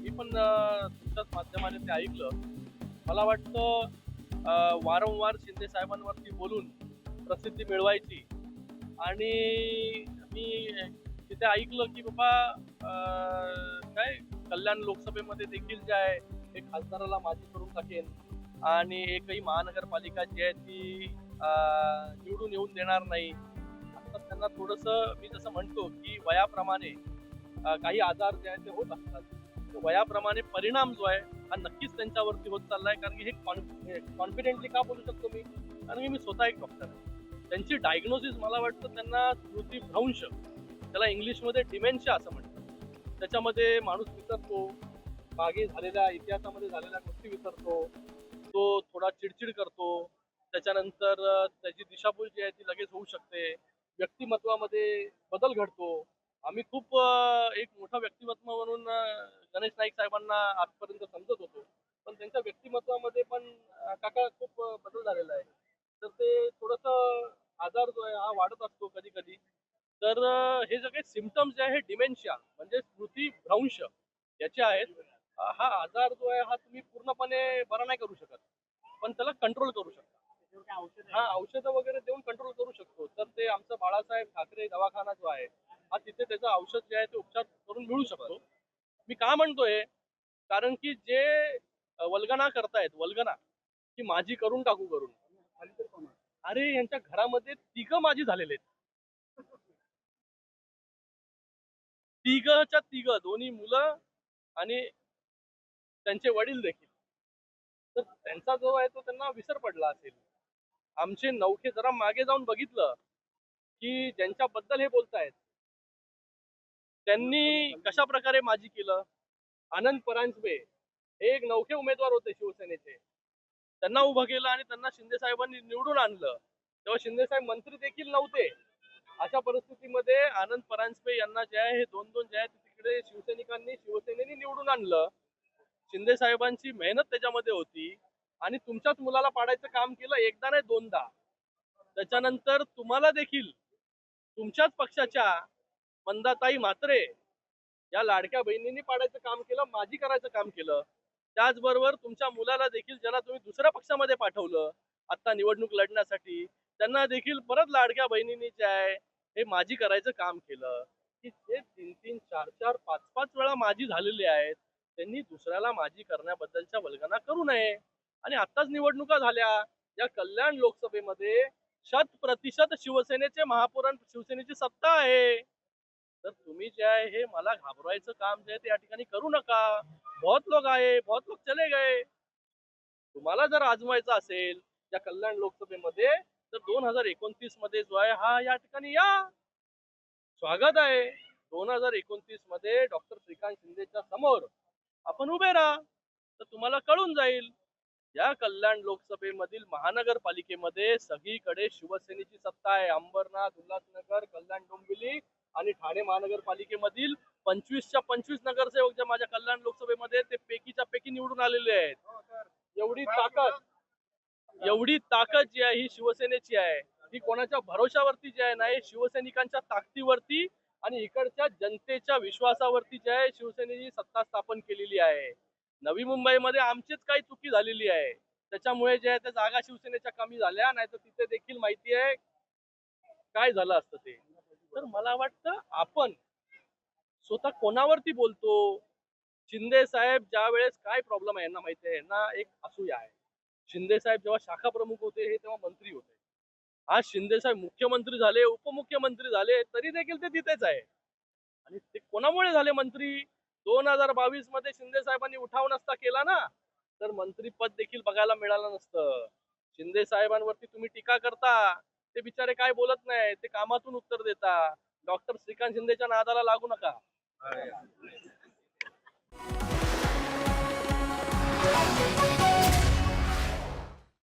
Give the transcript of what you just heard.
मी पण तुमच्याच माध्यमाने ते ऐकलं. मला वाटतं वारंवार शिंदे साहेबांवरती बोलून प्रसिद्धी मिळवायची. आणि मी तिथे ऐकलं की बाबा काय कल्याण लोकसभेमध्ये देखील जे आहे हे खासदाराला माजी करून टाकेन. आणि एकही महानगरपालिका जी आहे ती निवडून येऊन देणार नाही. त्यांना थोडस मी जसं म्हणतो की वयाप्रमाणे काही आजार जे आहेत ते होत असतात. तो वयाप्रमाणे परिणाम जो आहे हा नक्कीच त्यांच्यावरती होत चाललाय कारण की हे कॉन्फिडेंटली का बोलू शकतो मी? कारण की मी स्वतः एक डॉक्टर आहे. त्यांची डायग्नोसिस मला वाटतं त्यांना स्मृतीभ्रंश त्याला इंग्लिशमध्ये डिमेन्शिया असं म्हणतात. त्याच्यामध्ये माणूस विसरतो मागे झालेल्या इतिहासामध्ये झालेल्या गोष्टी विसरतो तो थोडा चिडचिड करतो त्याच्यानंतर त्याची दिशाभूल जी आहे ती लगेच होऊ शकते. व्यक्तिमत्वामध्ये बदल घडतो. आम्ही खूप एक मोठा व्यक्तिमत्व म्हणून गणेश नाईक साहेबांना आजपर्यंत समजत होतो. पण त्यांच्या व्यक्तिमत्वामध्ये पण काका खूप बदल झालेला आहे. तर ते थोडस आजार जो आहे हा वाढत असतो कधी कधी तर हे सगळे सिमटम्स जे आहे हे डिमेन्शिया म्हणजे स्मृतीभ्रंश याचे आहेत. हा आजार जो आहे हा तुम्ही पूर्णपणे बरा नाही करू शकत. पण त्याला कंट्रोल करू शकता. हा औषधं वगैरे देऊन कंट्रोल करू शकतो. तर ते आमचं बाळासाहेब ठाकरे दवाखाना जो आहे हा तिथे त्याचं औषध जे आहे ते उपचार करून मिळू शकतो. मी का म्हणतोय? कारण की जे वल्गना करतायत वल्गना की माझी करून टाकू करून. अरे यांच्या घरामध्ये तिघ माझी झालेले आहेत. तिघच्या तिघ दोन्ही मुलं आणि त्यांचे वडील देखील. तर त्यांचा जो आहे तो त्यांना विसर पडला असेल. आमचे नौके जरा मागे जाऊन बघितलं. की ज्यांच्याबद्दल हे बोलतायत. त्यांनी कशा प्रकारे माजी केलं? आनंद परांजपे हे एक नवखे उमेदवार होते शिवसेनेचे. त्यांना उभं केलं आणि त्यांना शिंदे साहेबांनी निवडून आणलं. तेव्हा शिंदे साहेब मंत्री देखील नव्हते. अशा परिस्थितीमध्ये आनंद परांजपे यांना जे आहे हे दोन दोन जे आहे तिकडे शिवसैनिकांनी शिवसेनेने निवडून आणलं. शिंदे साहेबांची मेहनत त्याच्यामध्ये होती. आणि तुमच्याच मुलाला पाडायचं काम केलं एकदा नाही दोनदा. त्याच्यानंतर तुम्हाला देखील तुमच्याच पक्षाच्या मंदाताई म्हात्रे या लाडक्या बहिणींनी पाडायचं काम केलं माझी करायचं काम केलं. त्याचबरोबर तुमच्या मुलाला देखील ज्याला तुम्ही दुसऱ्या पक्षामध्ये पाठवलं आता निवडणूक लढण्यासाठी त्यांना देखील परत लाडक्या बहिणींनी जे आहे हे माझी करायचं काम केलं. की जे तीन तीन चार चार पाच पाच वेळा माझी झालेले आहेत त्यांनी दुसऱ्याला माझी करण्याबद्दलच्या वल्गना करू नये. आणि आताच निवडणुका झाल्या या कल्याण लोकसभेमध्ये शत प्रतिशत शिवसेनेचे महापौरां शिवसेनेची सत्ता आहे. तर तुम्ही जे आहे हे मला घाबरवायचं काम जे आहे ते या ठिकाणी करू नका. बहुत लोक आहे बहुत लोक चले गए. तुम्हाला जर आजमायचं असेल या कल्याण लोकसभेमध्ये तर दोन हजार एकोणतीसमध्ये जो आहे हा या ठिकाणी या. स्वागत आहे. दोन हजार एकोणतीसमध्ये डॉक्टर श्रीकांत शिंदेच्या समोर आपण उभे राहा. तर तुम्हाला कळून जाईल. या कल्याण लोकसभेमधील महानगरपालिकेमध्ये सगळीकडे शिवसेनेची सत्ता आहे. अंबरनाथ उल्हासनगर कल्याण डोंबिवली आणि ठाणे महानगरपालिकेमधील पंचवीसच्या पंचवीस नगरसेवक ज्या माझ्या कल्याण लोकसभेमध्ये ते पैकीच्या पैकी निवडून आलेले आहेत. एवढी ताकद एवढी ताकद जी आहे ही शिवसेनेची आहे. ही कोणाच्या भरोशावरती जी आहे ना हे शिवसैनिकांच्या ताकदीवरती आणि इकडच्या जनतेच्या विश्वासावरती जी आहे शिवसेनेची सत्ता स्थापन केलेली आहे. नवी मुंबईमध्ये आमचीच काही चुकी झालेली आहे. त्याच्यामुळे जे आहे त्या जागा शिवसेनेच्या कमी झाल्या नाही तर तिथे देखील माहिती आहे काय झालं असतं ते. तर मला वाटतं आपण स्वतः कोणावरती बोलतो? शिंदे साहेब ज्या वेळेस काय प्रॉब्लेम आहे यांना माहिती आहे? यांना एक असूया आहे. शिंदे साहेब जेव्हा शाखा प्रमुख होते हे तेव्हा मंत्री होते. आज शिंदे साहेब मुख्यमंत्री झाले उपमुख्यमंत्री झाले तरी देखील ते तिथेच आहे. आणि ते कोणामुळे झाले मंत्री? दोन हजार बावीसमध्ये शिंदे साहेबांनी उठाव नसता केला ना तर मंत्रीपद देखील बघायला मिळालं नसतं. शिंदे साहेबांवरती तुम्ही टीका करता ते बिचारे काय बोलत नाही ते कामातून उत्तर देता. डॉक्टर श्रीकांत शिंदेच्या नादाला लागू नका. Thank you.